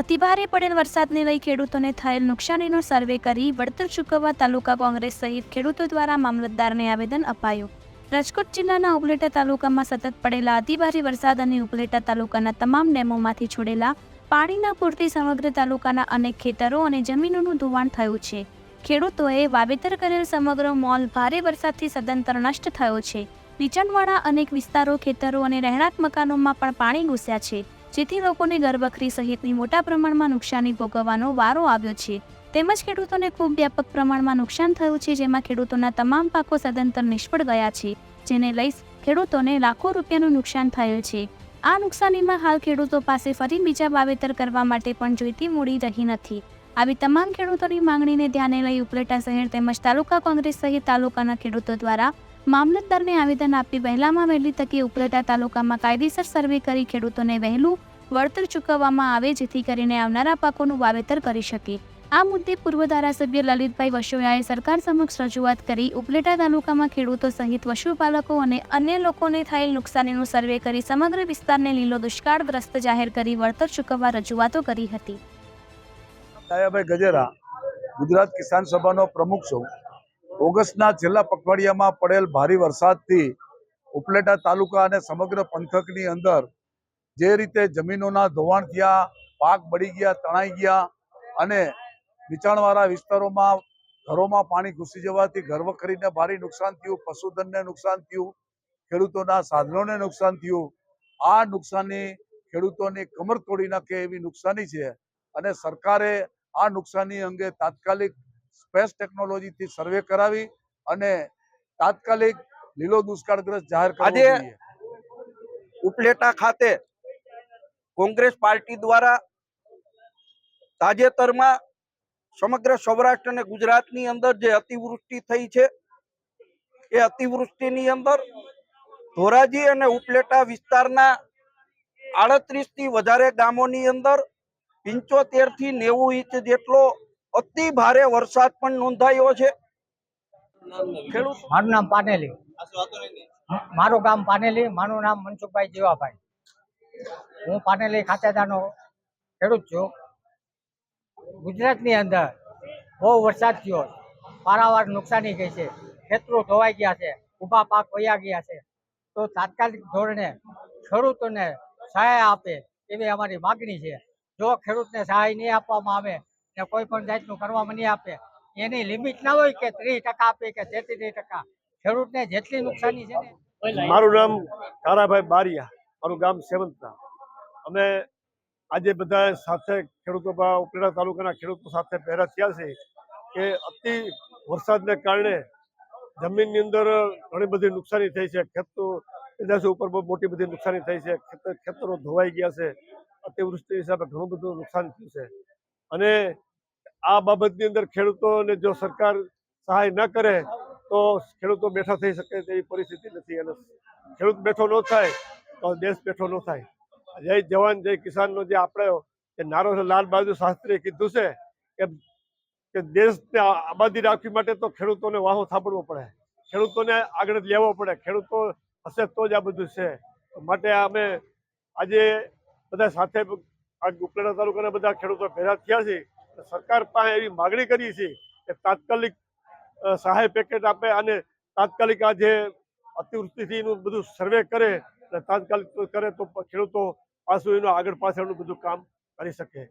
અતિભારે પડેલ વરસાદને લઈ ખેડૂતોને થયેલ નુકસાનીનો સર્વે કરી વળતર ચૂકવવા તાલુકા કોંગ્રેસ સહિત ખેડૂતો દ્વારા મામલતદારને આવેદન અપાયું. રાજકોટ જિલ્લાના ઉપલેટા તાલુકામાં સતત પડેલા અતિભારે વરસાદ અને ઉપલેટા તાલુકાના તમામ ડેમોમાંથી છોડેલા પાણીના પૂરથી સમગ્ર તાલુકાના અનેક ખેતરો અને જમીનોનું ધોવાણ થયું છે. ખેડૂતોએ વાવેતર કરેલ સમગ્ર મોલ ભારે વરસાદથી સદંતર નષ્ટ થયો છે. નીચાણવાળા અનેક વિસ્તારો, ખેતરો અને રહેણાંક મકાનોમાં પણ પાણી ઘૂસ્યા છે. જેથી લોકોને ઘરવખરી સહિતની મોટા પ્રમાણમાં નુકસાની ભોગવવાનો વારો આવ્યો છે. તેમજ ખેડૂતોને ખૂબ વ્યાપક પ્રમાણમાં નુકસાન થયું છે, જેમાં ખેડૂતોના તમામ પાકો સદંતર નિષ્ફળ ગયા છે, જેને લઈ ખેડૂતોને લાખો રૂપિયાનું નુકસાન થયું છે. આ નુકસાનીમાં હાલ ખેડૂતો પાસે ફરી બીજા વાવેતર કરવા માટે પણ જોઈતી મૂડી રહી નથી. આવી તમામ ખેડૂતોની માંગણીને ધ્યાને લઈ ઉપલેટા શહેર તેમજ તાલુકા કોંગ્રેસ સહિત તાલુકાના ખેડૂતો દ્વારા મામલતદારને આવેદન આપી વહેલામાં વહેલી તકે ઉપલેટા તાલુકામાં કાયદેસર સર્વે કરી ખેડૂતોને વહેલું વળતર ચૂકવવામાં આવે જેથી કરીને આવનારા પાકોનું વાવેતર કરી શકે. આ મુદ્દે પૂર્વ ધારાસભ્ય લલિતભાઈ વસોયાએ સરકાર સમક્ષ રજૂઆત કરી ઉપલેટા તાલુકામાં ખેડૂતો સહિત પશુપાલકો અને અન્ય લોકોને થયેલ નુકસાનીનું સર્વે કરી સમગ્ર વિસ્તારને લીલો દુષ્કાળગ્રસ્ત જાહેર કરી વળતર ચૂકવવા રજૂઆતો કરી હતી. ગજેરા ગુજરાત કિસાન સભાનો પ્રમુખ છું. ઓગસ્ટના છેલ્લા પખવાડિયામાં પડેલ ભારે વરસાદથી ઉપલેટા તાલુકા અને સમગ્ર પંથકની અંદર જે રીતે જમીનોના ધોવાણ થયા, પાક બળી ગયા, તણાઈ ગયા અને નીચાણવાળા વિસ્તારોમાં ઘરોમાં પાણી ઘૂસી જવાથી ઘરવખરીને ભારે નુકસાન થયું, પશુધનને નુકસાન થયું, ખેડૂતોના સાધનોને નુકસાન થયું. આ નુકસાની ખેડૂતોની કમર તોડી નાખે એવી નુકસાની છે અને સરકારે આ નુકસાની અંગે તાત્કાલિક સ્પેસ ટેકનોલોજીથી સર્વે કરાવી અને તાત્કાલિક લીલો દુષ્કાળગ્રસ્ત જાહેર કરવો આજે ઉપલેટા ખાતે કોંગ્રેસ પાર્ટી દ્વારા તાજેતરમાં સમગ્ર સૌરાષ્ટ્ર અને ગુજરાતની અંદર જે અતિવૃષ્ટિ થઈ છે એ અતિવૃષ્ટિની અંદર ધોરાજી અને ઉપલેટા વિસ્તારના આડત્રીસથી વધારે ગામોની અંદર પંચોતેરથી નેવું ઇંચ જેટલો અતિ ભારે વરસાદ પણ નોંધાયો છે. મારું નામ પાનેલી. મારું ગામ પાનેલી મારું નામ મનસુખભાઈ જીવાભાઈ. હું પાનેલી ખાતેદારનો ખેડૂત છું. ગુજરાતની અંદર બહુ વરસાદ થયો. પારાવાર નુકસાની ગઈ છે. ખેતરો ધોવાઈ ગયા છે. ઊભા પાક વયા ગયા છે. તો તાત્કાલિક ધોરણે ખેડૂતોને સહાય આપે એવી અમારી માગણી છે. જો ખેડૂતને સહાય નહીં આપવામાં આવે ને કોઈ પણ જાતનું કરવામાં નહીં આપે. એની લિમિટ ના હોય કે ત્રીસ ટકા આપે કે તેત્રીસ ટકા. ખેડૂતને જેટલી નુકસાની છે ને મારું નામ તારાભાઈ બારિયા. મારું ગામ સેવંતા અમે આજે બધા સાથે ખેડૂતો ઉપલેટા તાલુકાના ખેડૂતો સાથે પહેરા થયા છે કે અતિ વરસાદને કારણે જમીનની અંદર ઘણી બધી નુકસાની થઈ છે. ખેતો ઉપર બહુ મોટી બધી નુકસાની થઈ છે. ખેતરો ધોવાઈ ગયા છે. અતિવૃષ્ટિ હિસાબે ઘણું બધું નુકસાન થયું છે. અને આ બાબતની અંદર ખેડૂતોને જો સરકાર સહાય ન કરે, તો ખેડૂતો બેઠા થઈ શકે તેવી પરિસ્થિતિ નથી. અને ખેડૂત બેઠો ન થાય, તો દેશ બેઠો ન થાય. જય જવાન, જય કિસાનનો જે આપણે એ નારો લાલ બહાદુર શાસ્ત્રીએ કીધું છે કે દેશને આબાદી રાખવી માટે તો ખેડૂતોને વાહો થાપડવો પડે. ખેડૂતોને આગળ લેવો પડે. ખેડૂતો હશે તો જ આ બધું છે. માટે અમે આજે બધા સાથે આ ઉપલેટા તાલુકાના બધા ખેડૂતો ભેગા થયા છે. સરકાર પાસે એવી માગણી કરી છે કે તાત્કાલિક સહાય પેકેટ આપે અને તાત્કાલિક આ જે અતિવૃષ્ટિથી એનું બધું સર્વે કરે અને તાત્કાલિક કરે તો ખેડૂતો પાછું એનું આગળ પાછળનું બધું કામ કરી શકે.